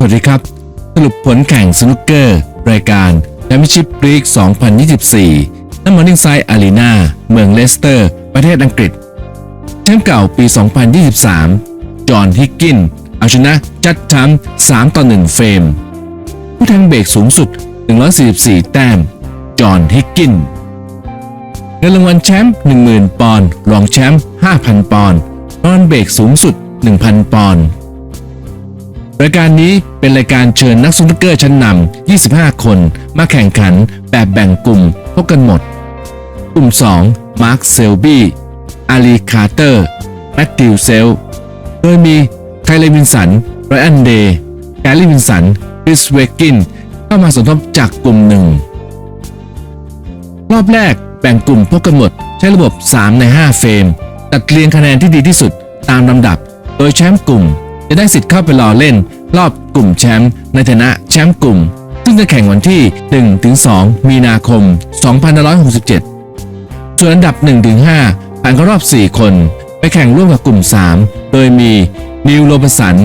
สวัสดีครับ สรุปผลแข่งสนุกเกอร์ รายการแชมเปี้ยนชิพลีก 2024ณมอร์นิ่งไซด์อารีนาเมืองเลสเตอร์ ประเทศอังกฤษ แชมป์เก่าปี 2023 จอห์นฮิกกิน เอาชนะจัดทัม3ต่อ1เฟรม ผู้แทงเบรกสูงสุด 144 แต้ม จอห์นฮิกกินเงินรางวัลแชมป์ 10,000 ปอนด์ รองแชมป์ 5,000 ปอนด์นอนเบรกสูงสุด 1,000 ปอนด์ รายการนี้เป็นรายการเชิญนักสนุกเกอร์ชั้นนำ 25 คน มาแข่งขันแบบแบ่งกลุ่มพบกันหมด กลุ่ม 2 มาร์คเซลบี้ อาลีคาร์เตอร์ แมตติวเซล โดยมีไคลเลวินสันไรอันเดย์แกลลี่วินสันคริสเวกกิน เข้ามาสมทบจากกลุ่มหนึ่ง รอบแรกแบ่งกลุ่มพบกันหมด ใช้ระบบ 3 ใน 5 เฟรม ตัดเรียงคะแนนที่ดีที่สุดตามลำดับ โดยแชมป์กลุ่ม จะได้สิทธิ์เข้าไปรอเล่น รอบกลุ่มแชมป์ในฐานะแชมป์กลุ่ม ซึ่งจะแข่งวันที่ 1-2 มีนาคม 2567 ส่วนอันดับ 1-5 ผ่านเข้ารอบ 4 คน ไปแข่งร่วมกับกลุ่ม 3 โดยมีนิวโรบสัน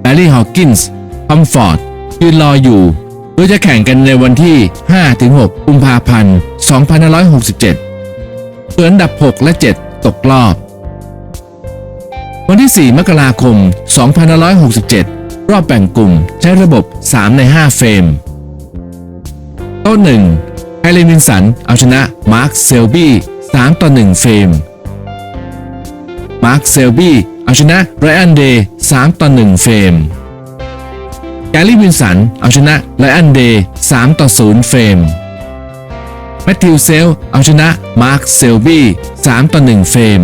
แบร์รี่ฮอว์กินส์คอมฟอร์ดยืนรออยู่โดยจะแข่งกันในวันที่ 5-6 กุมภาพันธ์ 2567 ส่วนอันดับ 6 และ 7 ตกรอบ วันที่ 4 มกราคม 2567 รอบแบ่งกลุ่มใช้ระบบ 3 ใน 5 เฟรม โต๊ะ1ไฮเลมินสัน เอาชนะมาร์คเซลบี้3ต่อ 1 เฟรม มาร์คเซลบี้เอาชนะไรอันเดย์3ต่อ 1 เฟรมแกลลี่วินสัน เอาชนะไรอันเดย์3ต่อ 0 เฟรมแมทธิวเซล เอาชนะมาร์คเซลบี้3ต่อ 1 เฟรม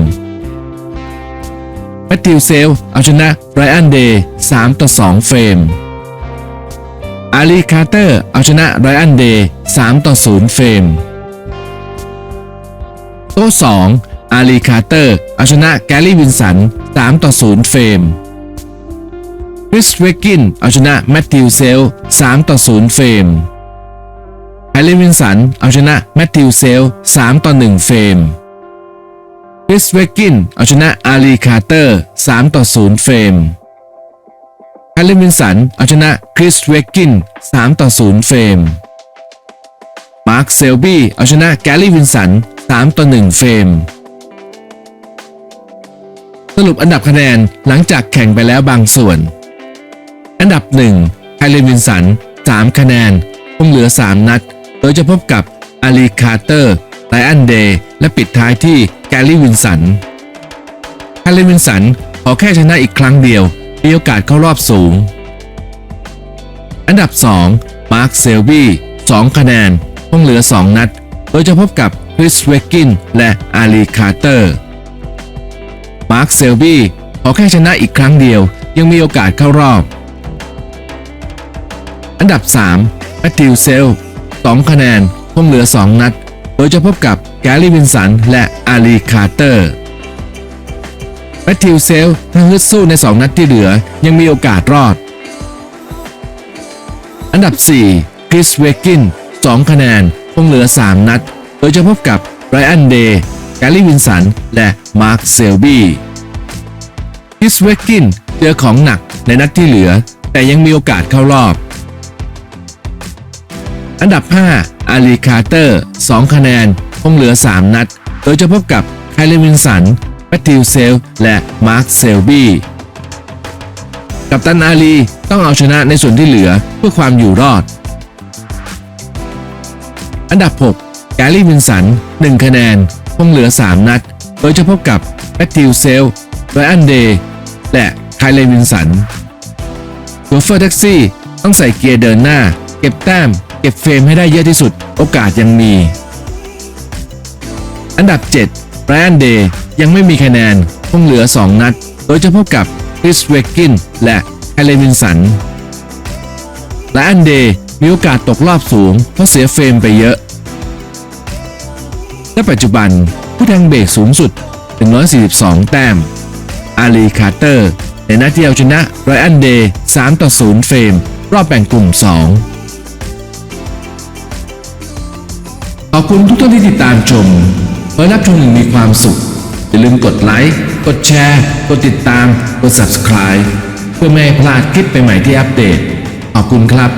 แมทธิวเซลเอาชนะไรอันเดย์3ต่อ 2 เฟรม อาลีคาร์เตอร์เอาชนะไรอันเดย์3ต่อ 0 เฟรม โต๊ะ2อาลีคาร์เตอร์เอาชนะแกลลี่วินสัน3ต่อ 0 เฟรมคริสเวกินเอาชนะแมทธิวเซล3ต่อ 0 เฟรมไฮเลวินสันเอาชนะแมทธิวเซล3ต่อ 1 เฟรม คริสเวกกินเอาชนะอาลีคาร์เตอร์ 3 ต่อ 0 เฟรมไฮเลวินสันเอาชนะคริสเวกกิน 3 ต่อ 0 เฟรม มาร์คเซลบี้เอาชนะแกลลี่วินสัน 3 ต่อ 1 เฟรม สรุปอันดับคะแนนหลังจากแข่งไปแล้วบางส่วน อันดับ1ไฮเลวินสัน 3 คะแนนคงเหลือ 3 นัด โดยจะพบกับอาลีคาร์เตอร์ ไลอันเดย์และปิดท้ายที่แกลลี่วินสันไฮเลวินสันขอแค่ชนะอีกครั้งเดียวมีโอกาสเข้ารอบสูง อันดับ 2 มาร์คเซลบี้2คะแนนคงเหลือ 2 นัด โดยจะพบกับคริสเวกินและอาลีคาร์เตอร์ มาร์คเซลบี้ขอแค่ชนะอีกครั้งเดียวยังมีโอกาสเข้ารอบ อันดับ3แมทธิวเซล2คะแนนคงเหลือ 2 นัด โดยจะพบกับแกลลี่วินสันและอาลีคาร์เตอร์แมทธิวเซลถ้าฮึดสู้ใน 2 นัดที่เหลือยังมีโอกาสรอด อันดับ 4 คริสเวกิน 2 คะแนน คงเหลือ 3 นัด โดยจะพบกับไรอันเดย์แกลลี่วินสัน และมาร์คเซลบี้คริสเวกินเจอของหนักในนัดที่เหลือ แต่ยังมีโอกาสเข้ารอบ อันดับ 5 อาลีคาร์เตอร์ 2 คะแนน คงเหลือ 3 นัด โดยจะพบกับไคลเลวินสันแมทธิวเซล และมาร์คเซลบี้กัปตันอาลีต้องเอาชนะในส่วนที่เหลือเพื่อความอยู่รอด อันดับ 6 แกลลี่วินสัน 1 คะแนน คงเหลือ 3 นัด โดยจะพบกับแมทธิวเซลไรอันเดย์และไคลเลวินสันโชเฟอร์แท็กซี่ต้องใส่เกียร์เดินหน้า เก็บแต้ม เก็บเฟรมให้ได้เยอะที่สุด โอกาสยังมี อันดับ7ไรอันเดย์ยังไม่มีคะแนนคงเหลือ 2 นัด โดยจะพบกับคริสเวกกินและไคลเลวินสันและอันเดย์มีโอกาสตกรอบสูง เพราะเสียเฟรมไปเยอะ และปัจจุบันผู้แทงเบรกสูงสุด 142 แต้ม อาลีคาร์เตอร์ ในนัดที่เอาชนะไรอันเดย์3ต่อ0เฟรม รอบแบ่งกลุ่ม 2 ขอบคุณทุกท่านที่ติดตามชมเพื่อรับชมอย่างมีความสุข อย่าลืมกดไลค์ กดแชร์ กดติดตาม กด subscribe เพื่อไม่ให้พลาดคลิปใหม่ๆที่อัปเดต ขอบคุณครับ